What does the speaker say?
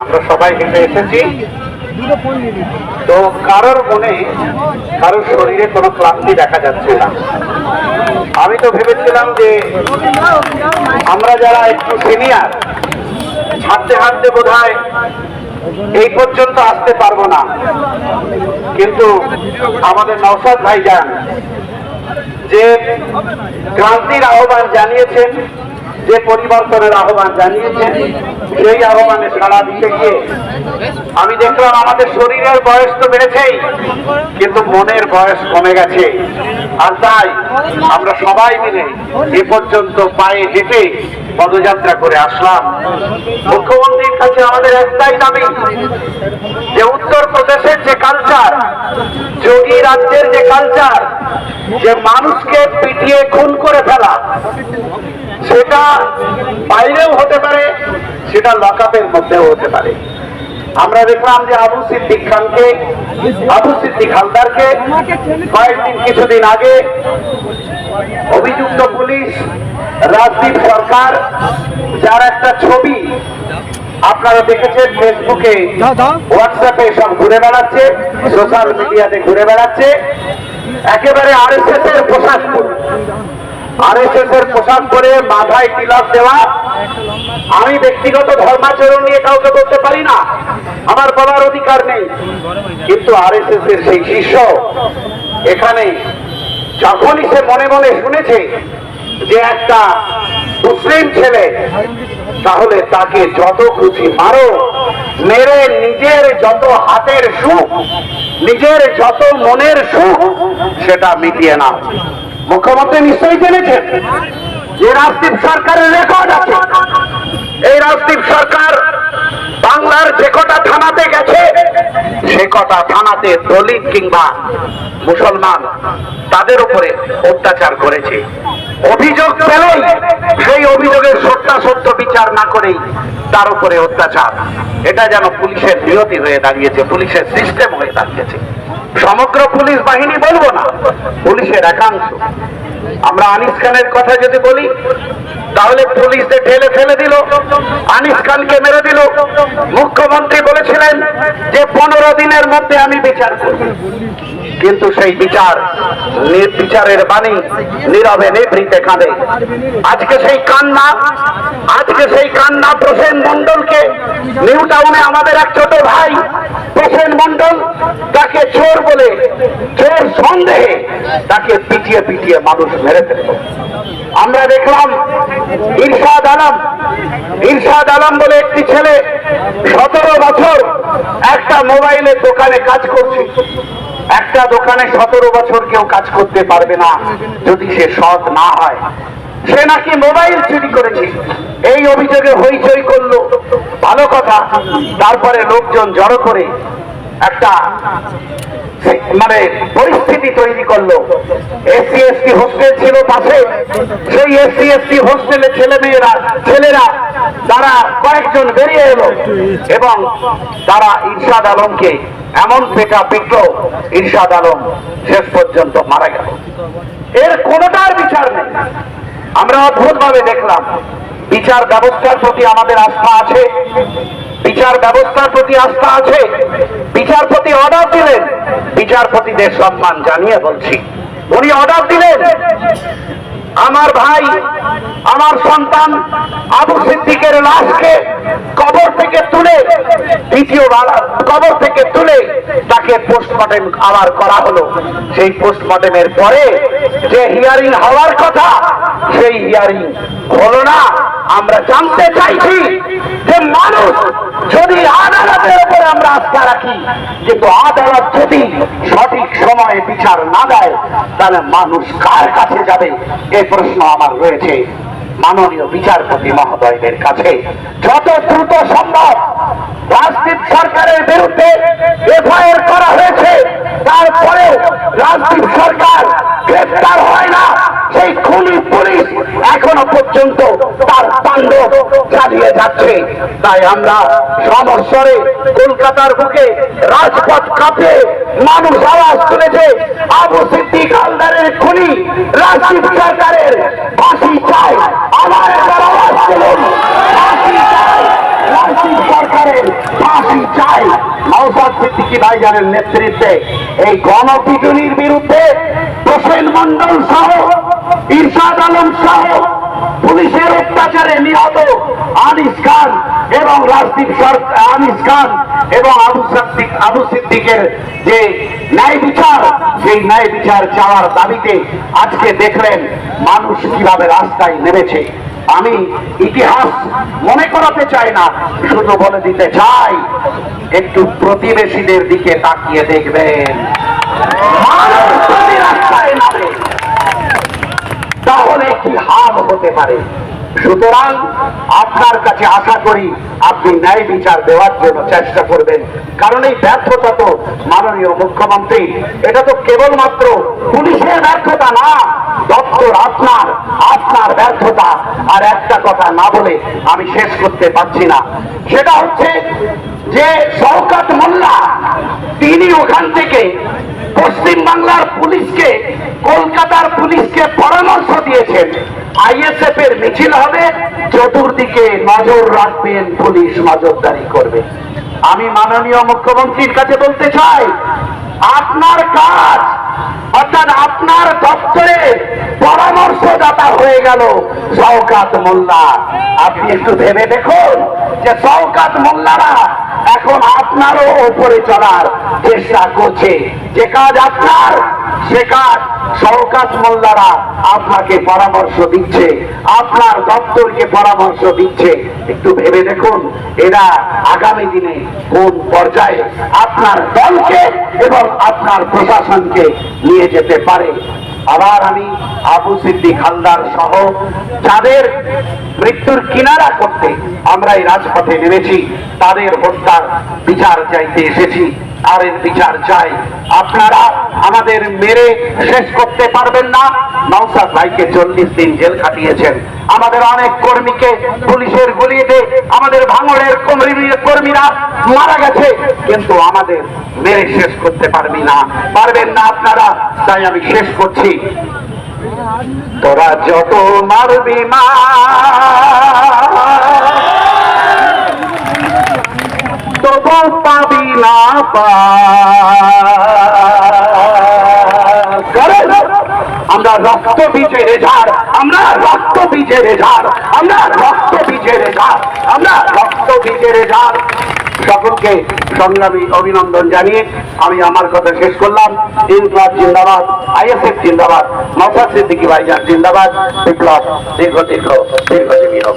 আমরা সবাই হেঁটে এসেছি। তো কারোর মনে, কারোর শরীরে কোনো ক্লান্তি দেখা যাচ্ছে না। আমি তো ভেবেছিলাম যে আমরা যারা একটু সিনিয়র হাঁটতে হাঁটতে বোধ এই পর্যন্ত আসতে পারব না। কিন্তু আমাদের নৌসাদ ভাইজান যে ক্রান্তির আহ্বান জানিয়েছেন যে পরিবর্তনের আহ্বান জানিয়েছেন, সেই আহ্বানে সাড়া দিতে গিয়ে আমি দেখলাম আমাদের শরীরের বয়স তো বেড়েছেই, কিন্তু মনের বয়স কমে গেছে। আর তাই আমরা সবাই মিলে এ পর্যন্ত পায়ে হেঁটে পদযাত্রা করে আসলাম। মুখ্যমন্ত্রীর কাছে আমাদের একটাই দাবি, যে উত্তর প্রদেশের যে কালচার যোগী রাজ্যের যে কালচার যে মানুষকে পিটিয়ে খুন করে ফেলা সেটা বাইরেও হতে পারে সেটা লকআপের মধ্যেও হতে পারে। আমরা দেখলাম যে আবু সিদ্দিক খানকে আবু সিদ্দিক হালদারকে কয়েকদিন কিছুদিন আগে অভিযুক্ত পুলিশ রাজদীপ সরকার যার একটা ছবি আপনারা দেখেছেন ফেসবুকে হোয়াটসঅ্যাপে সব ঘুরে বেড়াচ্ছে সোশ্যাল মিডিয়াতে ঘুরে বেড়াচ্ছে। একেবারে আর এস এর পোশাক পরে আরএসএস এর পোশাক পরে মাথায় তিলক দেওয়া, আমি ব্যক্তিগত ধর্মাচরণ নিয়ে কাউকে বলতে পারি না, আমার বলার অধিকার নেই। কিন্তু আরএসএস এর সেই শিষ্য এখানে যখনই সে মনে মনে শুনেছে যে একটা মুসলিম ছেলে, তাহলে তাকে যত খুশি মারো, মেরে নিজের যত হাতের সুখ, নিজের যত মনের সুখ, সেটা মিটিয়ে নাও। মুখ্যমন্ত্রী নিশ্চয়ই জেনেছেন যে রাজদীপ সরকারের রেকর্ড আছে। এই রাজদীপ সরকার বাংলার যে কটা থানাতে গেছে, সে কটা থানাতে দলিত কিংবা মুসলমান তাদের উপরে অত্যাচার করেছে। অভিযোগ পেলেই সেই অভিযোগের সত্যাসত্য বিচার না করেই তার উপরে অত্যাচার। এটা যেন পুলিশের নিয়তি হয়ে দাঁড়িয়েছে, পুলিশের সিস্টেম হয়ে দাঁড়িয়েছে। সমগ্র পুলিশ বাহিনী বলব না, পুলিশের একাংশ। আমরা আনিস খানের কথা যদি বলি, তাহলে পুলিশদের ঢেলে ফেলে দিল, আনিস খানকে মেরে দিল। মুখ্যমন্ত্রী বলেছিলেন যে পনেরো দিনের মধ্যে আমি বিচার করব। কিন্তু সেই বিচার বিচারের বাণী নীরবে নিভৃতে কাঁদে। আজকে সেই কান্না, আজকে সেই কান্না প্রসেন মন্ডলকে নিউ টাউনে আমাদের এক ছোট ভাই প্রসেন মন্ডল তাকে চোর বলে, চোর সন্দেহে তাকে পিটিয়ে পিটিয়ে মানুষ মেরে ফেলল। আমরা দেখলাম ইরশাদ আলম ইরশাদ আলম বলে একটি ছেলে সতেরো বছর একটা মোবাইলের দোকানে কাজ করছে। একটা দোকানে সতেরো বছর কেউ কাজ করতে পারবে না যদি সে সৎ না হয়। সে নাকি মোবাইল চুরি করেছে। এই অভিযোগে হইচই করল। তারপরে লোকজন জড়ো করে একটা মানে পরিস্থিতি তৈরি করল। এসসি, এসটি হোস্টেল ছিল পাশে। সেই এসসি, এসটি হোস্টেলে ছেলে মেয়েরা ছেলেরা, তারা কয়েকজন বেরিয়ে এলো এবং তারা ইরশাদ আলমকে এমন পেটা পিটল ইরশাদ আলম শেষ পর্যন্ত মারা গেল। এর কোনোটার বিচার নেই। আমরা অদ্ভুত ভাবে দেখলাম, বিচার ব্যবস্থার প্রতি আমাদের আস্থা আছে, বিচার ব্যবস্থার প্রতি আস্থা আছে বিচারপতি অর্ডার দিলেন বিচারপতিদের সম্মান জানিয়ে বলছি, উনি অর্ডার দিলেন। আমার ভাই, আমার সন্তান আবু সিদ্দিকের লাশকে কবর থেকে তুলে দ্বিতীয়বার কবর থেকে তুলে তাকে পোস্টমর্টেম আবার করা হলো। সেই পোস্টমর্টেমের পরে যে হিয়ারিং হওয়ার কথা, সেই হিয়ারিং হলো না। আমরা জানতে চাইছি যে মানুষ যদি আদালতের উপরে আমরা আস্থা রাখি, কিন্তু আদালত যদি সঠিক সময়ে বিচার না দেয়, তাহলে মানুষ কার কাছে যাবে? এই প্রশ্ন আমার রয়েছে। মাননীয় বিচারপতি মহোদয়দের কাছে। যত দ্রুত সম্ভব রাজদীপ সরকারের বিরুদ্ধে এফআইআর করা হয়েছে তারপরে রাজদীপ সরকার গ্রেফতার হয় না। সেই খুনি পুলিশ এখনও পর্যন্ত তার তাণ্ডব চালিয়ে যাচ্ছে। তাই আমরা সমস্বরে কলকাতার বুকে রাজপথ কাঁপে, মানুষ আওয়াজ তুলেছে, আবু সিদ্দিক হালদারের খুনি রাজীব সরকারের ফাঁসি চাই। আমার আওয়াজ তুলুন, ফাঁসি চাই। সিদ্দিকী ভাইজানের নেতৃত্বে এই গণপিটুনির বিরুদ্ধে প্রসেন মন্ডল সহ, ইরশাদ আলম সহ, পুলিশের অত্যাচারে নিহত আনিস খান এবং রাজদীপ সরকার আনিস খান এবং আবু সিদ্দিক আবু সিদ্দিকের যে ন্যায় বিচার, সেই ন্যায় বিচার চাওয়ার দাবিতে আজকে দেখলেন মানুষ কীভাবে রাস্তায় নেমেছে। আমি ইতিহাস মনে করাতে চাই না, শুধু বলে দিতে চাই একটু প্রতিবেশীদের দিকে তাকিয়ে দেখবেন। তাহলে কি হাল হতে পারে? সুতরাং আপনার কাছে আশা করি আপনি ন্যায় বিচার দেওয়ার জন্য চেষ্টা করবেন। কারণ এই ব্যর্থতা তো মাননীয় মুখ্যমন্ত্রী, এটা তো কেবলমাত্র পুলিশের ব্যর্থতা না, দপ্তর আপনার আপনার ব্যর্থতা। আর একটা কথা না বলে আমি শেষ করতে পারছি না। সেটা হচ্ছে যে শওকাত মোল্লা, তিনি ওখান থেকে পশ্চিম বাংলার পুলিশকে, কলকাতার পুলিশকে পরামর্শ দিয়েছেন। আইএসএফ এর মিছিল হবে, চতুর্দিকে নজর রাখবেন, পুলিশ নজরদারি করবে। আমি মাননীয় মুখ্যমন্ত্রীর কাছে বলতে চাই, আপনার কাজ, অর্থাৎ আপনার দপ্তরে পরামর্শদাতা হয়ে গেল শওকাত মোল্লা। আপনি একটু ভেবে দেখুন যে শওকাত মোল্লারা এখন আপনারও ওপরে চলার চেষ্টা করছে। যে কাজ আপনার, সে কাজ শওকাত মোল্লারা আপনাকে পরামর্শ দিচ্ছে, আপনার দপ্তরকে পরামর্শ দিচ্ছে। একটু ভেবে দেখুন, এরা আগামী দিনে কোন পর্যায়ে আপনার দলকে এবং আপনার প্রশাসনকে নিয়ে যেতে পারে। আবার আমি আবু সিদ্দিক হালদার সহ যাদের মৃত্যুর কিনারা করতে আমরা এই রাজপথে নেমেছি, তাদের হত্যার বিচার চাইতে এসেছি। আর বিচার চাই। আপনারা আমাদের মেরে শেষ করতে পারবেন না। নৌসাদ ভাইকে চল্লিশ দিন জেল খাটিয়েছেন। আমাদের অনেক কর্মীকে পুলিশের গুলিতে, আমাদের ভাঙড়ের কর্মী- কর্মীরা মারা গেছে। কিন্তু আমাদের মেরে শেষ করতে পারবি না। পারবেন না আপনারা। তাই আমি শেষ করছি। তোরা যত মারবি মা আমরা রক্ত বীজে রেঝার আমরা রক্ত বীজে রেঝার আমরা রক্ত বীজে রেঝার আমরা রক্ত বীজে রেঝার সকলকে সংগ্রামী অভিনন্দন জানিয়ে আমি আমার কথা শেষ করলাম। ইনকলাব জিন্দাবাদ, আইএসএফ জিন্দাবাদ নৌসাদ সিদ্দিকি ভাইজান জিন্দাবাদ। বিপ্লব দীর্ঘ দীর্ঘ হোক।